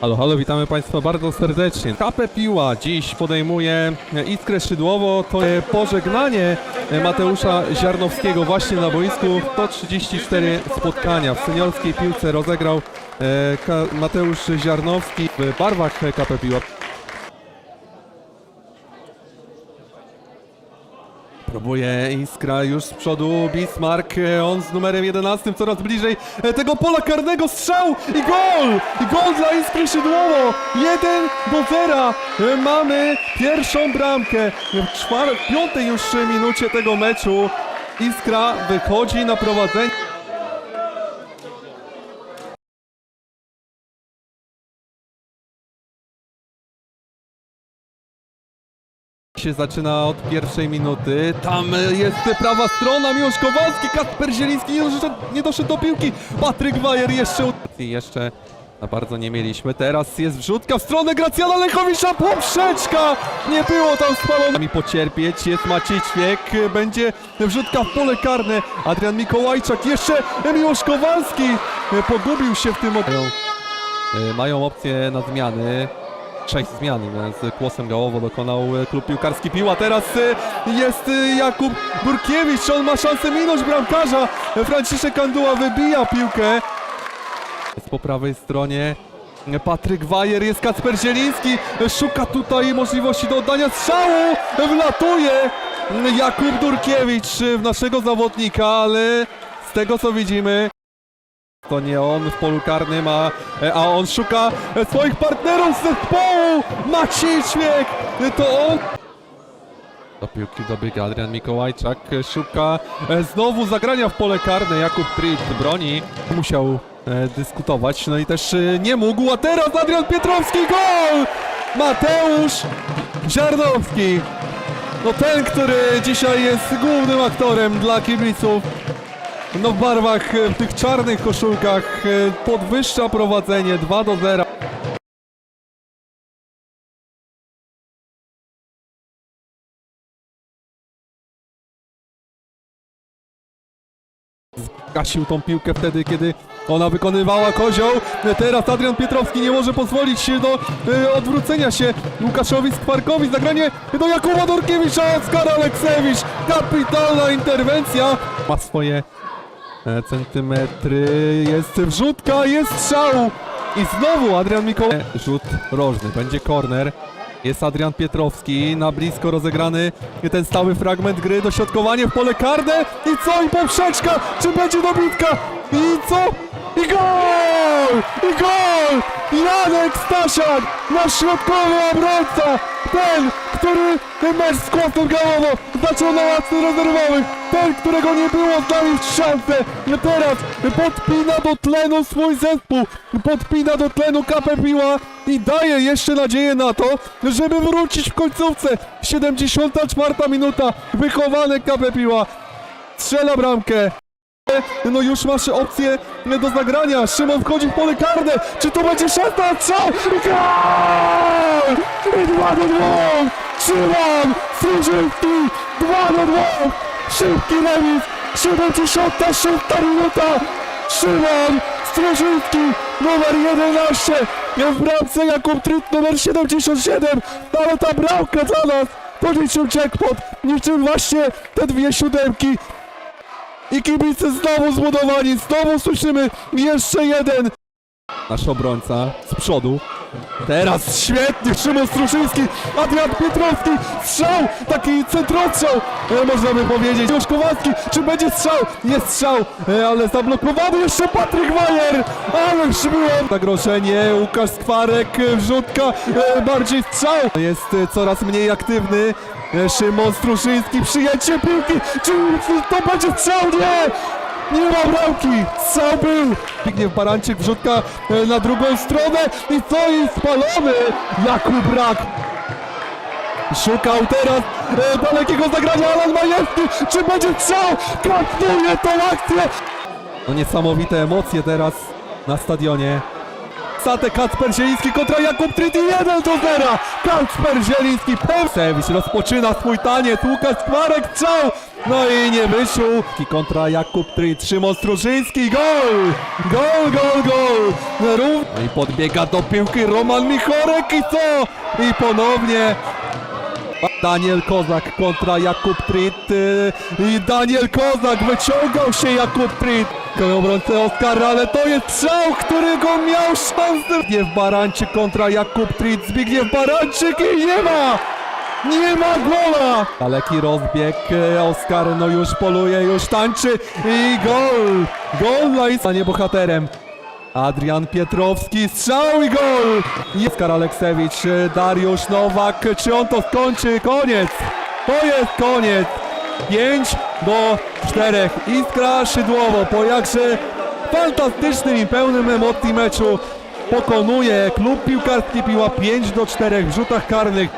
Halo, halo, witamy Państwa bardzo serdecznie. KP Piła dziś podejmuje Iskrę Szydłowo. To pożegnanie Mateusza Ziarnowskiego właśnie na boisku. 134 spotkania w seniorskiej piłce rozegrał e, Mateusz Ziarnowski w barwach KP Piła. Próbuje Iskra już z przodu Bismarck, e, on z numerem 11 coraz bliżej e, tego pola karnego strzał i gol! I gol dla Iskry Szydłowo! 1 do 0! E, Mamy pierwszą bramkę czwar- w piątej już minucie tego meczu. Iskra wychodzi na prowadzenie. Się zaczyna od pierwszej minuty. Tam jest prawa strona, Miłosz Kowalski, Kasper Zieliński nie doszedł, nie doszedł do piłki. Patryk Wajer jeszcze... Jeszcze na bardzo nie mieliśmy. Teraz jest wrzutka w stronę Gracjana Lechowicza, poprzeczka! Nie było tam spalona. Mi pocierpieć, jest Maciej Ćwiek, będzie wrzutka w pole karne. Adrian Mikołajczak, jeszcze Miłosz Kowalski pogubił się w tym... Mają, e, mają opcję na zmiany. Sześć zmian z kłosem Gałowo dokonał e, klub piłkarski Piła. Teraz e, jest e, Jakub Burkiewicz, on ma szansę minąć bramkarza. Franciszek Kanduła wybija piłkę. Jest po prawej stronie Patryk Wajer, jest Kacper Zieliński, szuka tutaj możliwości do oddania strzału, wlatuje Jakub Durkiewicz w naszego zawodnika, ale z tego co widzimy to nie on w polu karnym, a, a on szuka swoich partnerów z zespołu! Maciej Ćwiek! To on! Do piłki dobiega Adrian Mikołajczak, szuka znowu zagrania w pole karne. Jakub Prit broni. Musiał e, dyskutować, no i też e, nie mógł, a teraz Adrian Pietrowski, gol! Mateusz Ziarnowski! No ten, który dzisiaj jest głównym aktorem dla kibiców. No w barwach, e, w tych czarnych koszulkach e, podwyższa prowadzenie 2 do 0. Gasił tą piłkę wtedy, kiedy ona wykonywała kozioł. Teraz Adrian Pietrowski nie może pozwolić do e, odwrócenia się Łukaszowi Skwarkowi. Zagranie do Jakuba Dorkiewicza, Oskar Aleksewicz. Kapitalna interwencja. Ma swoje centymetry. Jest wrzutka, jest strzał. I znowu Adrian Mikołaj. Rzut rożny, będzie korner. Jest Adrian Pietrowski, na blisko rozegrany ten stały fragment gry, dośrodkowanie w pole karne i co? I poprzeczka, czy będzie dobitka? I co? I gol! I gol! Janek Stasiak, nasz środkowy obrońca, ten, który mecz z Kłosem Gałowo zaczął na ławce rezerwowych, ten, którego nie było z nami szansę, teraz podpina do tlenu swój zespół, podpina do tlenu KP Piła i daje jeszcze nadzieję na to, żeby wrócić w końcówce. 74 minuta, wychowane KP Piła, strzela bramkę. No już masz opcję do zagrania. Szymon wchodzi w pole karne. Czy to będzie szansa? Strzał! Gol! I 2 do 2! Szymon Strużyński! 2 do 2! Szybki remis! 76 minuta! Szymon Strużyński! Numer 11! W bramce Jakub Tryt numer 77! Ale ta bramka dla nas! To niczym jackpot! Niczym właśnie te dwie siódemki! I kibice znowu zbudowani, znowu słyszymy jeszcze jeden. Nasz obrońca z przodu. Teraz świetnie, Szymon Struszyński, Adrian Pietrowski, strzał, taki centrostrzał, e, można by powiedzieć. Już Kowalski, czy będzie strzał? Jest strzał, e, ale zablokowany jeszcze Patryk Majer, ale szybłem. Zagrożenie, Łukasz Skwarek, e, wrzutka, e, bardziej strzał. Jest coraz mniej aktywny. Szymon Struszyński, przyjęcie piłki, czy to będzie strzał? Nie! Nie ma bramki! Strzał był! Zbigniew Barańczyk, wrzutka e, na drugą stronę i co jest spalony? Jakub Brak! Szukał teraz e, dalekiego zagrania Alan Majewski! Czy będzie strzał? Kapnuje tą akcję! No niesamowite emocje teraz na stadionie. Satek, Kacper Zieliński kontra Jakub Tryty 1 do 0! Kacper Zieliński, Pewsewicz rozpoczyna swój taniec, Łukasz Kwarek, strzał! No i nie wyszło. I Kontra Jakub Tryt, Szymon Strużyński, gol! Gol, gol, gol! No i podbiega do piłki Roman Michorek i co? I ponownie Daniel Kozak kontra Jakub Trit y, i Daniel Kozak wyciągał się Jakub Trit obrońcę Oskar, ale to jest strzał, którego miał szansę Zbigniew Barańczyk kontra Jakub Trit Zbigniew Barańczyk i nie ma! Nie ma gola! Daleki rozbieg, y, Oskar no już poluje, już tańczy i gol! Gol dla Istanie bohaterem Adrian Pietrowski, strzał i gol! I Oskar Aleksewicz, Dariusz Nowak, czy on to skończy? Koniec! To jest koniec! 5 do 4. Iskra Szydłowo po jakże fantastycznym i pełnym emocji meczu pokonuje klub piłkarski Piła 5 do 4 w rzutach karnych.